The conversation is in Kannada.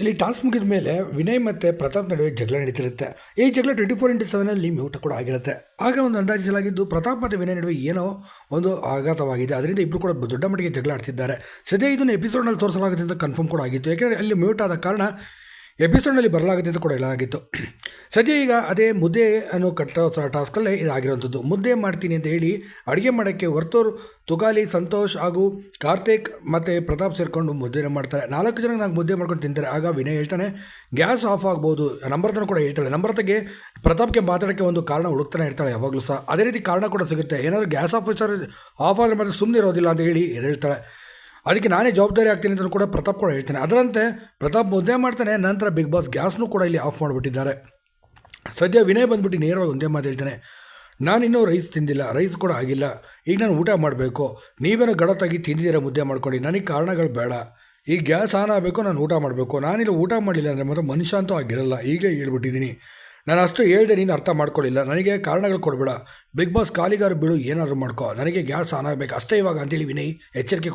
ಇಲ್ಲಿ ಟಾಸ್ ಮುಗಿದ ಮೇಲೆ ವಿನಯ್ ಮತ್ತು ಪ್ರತಾಪ್ ನಡುವೆ ಜಗಳ ನಡೀತಿರುತ್ತೆ. ಈ ಜಗಳ ಟ್ವೆಂಟಿ ಫೋರ್ ಇಂಟು ಸೆವೆನಲ್ಲಿ ಮ್ಯೂಟ್ ಕೂಡ ಆಗಿರುತ್ತೆ. ಆಗ ಒಂದು ಅಂದಾಜಿಸಲಾಗಿದ್ದು ಪ್ರತಾಪ್ ಮತ್ತು ವಿನಯ್ ನಡುವೆ ಏನೋ ಒಂದು ಆಘಾತವಾಗಿದೆ. ಅದರಿಂದ ಇಬ್ಬರು ಕೂಡ ದೊಡ್ಡ ಮಟ್ಟಿಗೆ ಜಗಳ ಆಡ್ತಿದ್ದಾರೆ. ಸದ್ಯ ಇದನ್ನು ಎಪಿಸೋಡ್ನಲ್ಲಿ ತೋರಿಸಲಾಗುತ್ತೆ ಅಂತ ಕನ್ಫರ್ಮ್ ಕೂಡ ಆಗಿತ್ತು. ಯಾಕೆಂದರೆ ಅಲ್ಲಿ ಮ್ಯೂಟ್ ಆದ ಕಾರಣ ಎಪಿಸೋಡ್ನಲ್ಲಿ ಬರಲಾಗುತ್ತೆ ಅಂತ ಕೂಡ ಹೇಳಲಾಗಿತ್ತು ಸದ್ಯ ಈಗ ಅದೇ ಮುದ್ದೆ ಅನ್ನೋ ಕಟ್ಟೋ ಟಾಸ್ಕಲ್ಲೇ ಇದಾಗಿರೋಂಥದ್ದು. ಮುದ್ದೆ ಮಾಡ್ತೀನಿ ಅಂತ ಹೇಳಿ ಅಡುಗೆ ಮಾಡೋಕ್ಕೆ ವರ್ತೂರ್, ತುಗಾಲಿ, ಸಂತೋಷ್ ಹಾಗೂ ಕಾರ್ತಿಕ್ ಮತ್ತು ಪ್ರತಾಪ್ ಸೇರಿಕೊಂಡು ಮುದ್ದೆನ ಮಾಡ್ತಾರೆ. ನಾಲ್ಕು ಜನ ನಾನು ಮುದ್ದೆ ಮಾಡ್ಕೊಂಡು ತಿಂತಾರೆ. ಆಗ ವಿನಯ್ ಹೇಳ್ತಾನೆ, ಗ್ಯಾಸ್ ಆಫ್ ಆಗ್ಬೋದು. ನಂಬರ್ತನ ಕೂಡ ಹೇಳ್ತಾಳೆ. ನಂಬರ್ತಗೆ ಪ್ರತಾಪ್ಗೆ ಮಾತಾಡೋಕ್ಕೆ ಒಂದು ಕಾರಣ ಹುಡುಕ್ತಾನೆ ಇರ್ತಾಳೆ ಯಾವಾಗಲೂ ಸಹ. ಅದೇ ರೀತಿ ಕಾರಣ ಕೂಡ ಸಿಗುತ್ತೆ. ಏನಾದರೂ ಗ್ಯಾಸ್ ಆಫೀಸರ್ ಆಫ್ ಆದರೆ ಮತ್ತೆ ಸುಮ್ಮನೆ ಇರೋದಿಲ್ಲ ಅಂತ ಹೇಳಿ ಹೇಳ್ತಾಳೆ ಅದಕ್ಕೆ ನಾನೇ ಜವಾಬ್ದಾರಿ ಆಗ್ತೀನಿ ಅಂತ ಕೂಡ ಪ್ರತಾಪ್ ಕೂಡ ಹೇಳ್ತಾನೆ. ಅದರಂತೆ ಪ್ರತಾಪ್ ಮುದ್ದೆ ಮಾಡ್ತಾನೆ, ನಂತರ ಬಿಗ್ ಬಾಸ್ ಗ್ಯಾಸ್ನೂ ಕೂಡ ಇಲ್ಲಿ ಆಫ್ ಮಾಡಿಬಿಟ್ಟಿದ್ದಾರೆ. ಸದ್ಯ ವಿನಯ್ ಬಂದ್ಬಿಟ್ಟು ನೇರವಾಗಿ ಒಂದೇ ಮಾತು ಹೇಳ್ತಾನೆ ನಾನಿನ್ನೂ ರೈಸ್ ತಿಂದಿಲ್ಲ, ರೈಸ್ ಕೂಡ ಆಗಿಲ್ಲ. ಈಗ ನಾನು ಊಟ ಮಾಡಬೇಕು. ನೀವೇನೋ ಗಡತ್ತಾಗಿ ತಿಂದಿದ್ದೀರ ಮುದ್ದೆ ಮಾಡ್ಕೊಂಡು, ನನಗೆ ಕಾರಣಗಳು ಬೇಡ. ಈಗ ಗ್ಯಾಸ್ ಆನ್ ಆಗಬೇಕು, ನಾನು ಊಟ ಮಾಡಬೇಕು. ನಾನಿಲ್ಲ ಊಟ ಮಾಡಲಿಲ್ಲ ಅಂದರೆ ಮಾತ್ರ ಮನುಷ್ಯ ಅಂತೂ ಆಗಿರಲ್ಲ. ಈಗಲೇ ಹೇಳ್ಬಿಟ್ಟಿದ್ದೀನಿ. ನಾನು ಅಷ್ಟು ಹೇಳಿದೆ ನೀನು ಅರ್ಥ ಮಾಡ್ಕೊಳ್ಳಿಲ್ಲ ನನಗೆ ಕಾರಣಗಳು ಕೊಡಬೇಡ. ಬಿಗ್ ಬಾಸ್ ಕಾಲಿಗಾರ ಬೀಳು, ಏನಾದರೂ ಮಾಡ್ಕೋ. ನನಗೆ ಗ್ಯಾಸ್ ಆನ್ ಆಗಬೇಕು. ಅಷ್ಟೇ ಇವಾಗ, ಅಂತೇಳಿ ವಿನಯ್ ಎಚ್ಚರಿಕೆ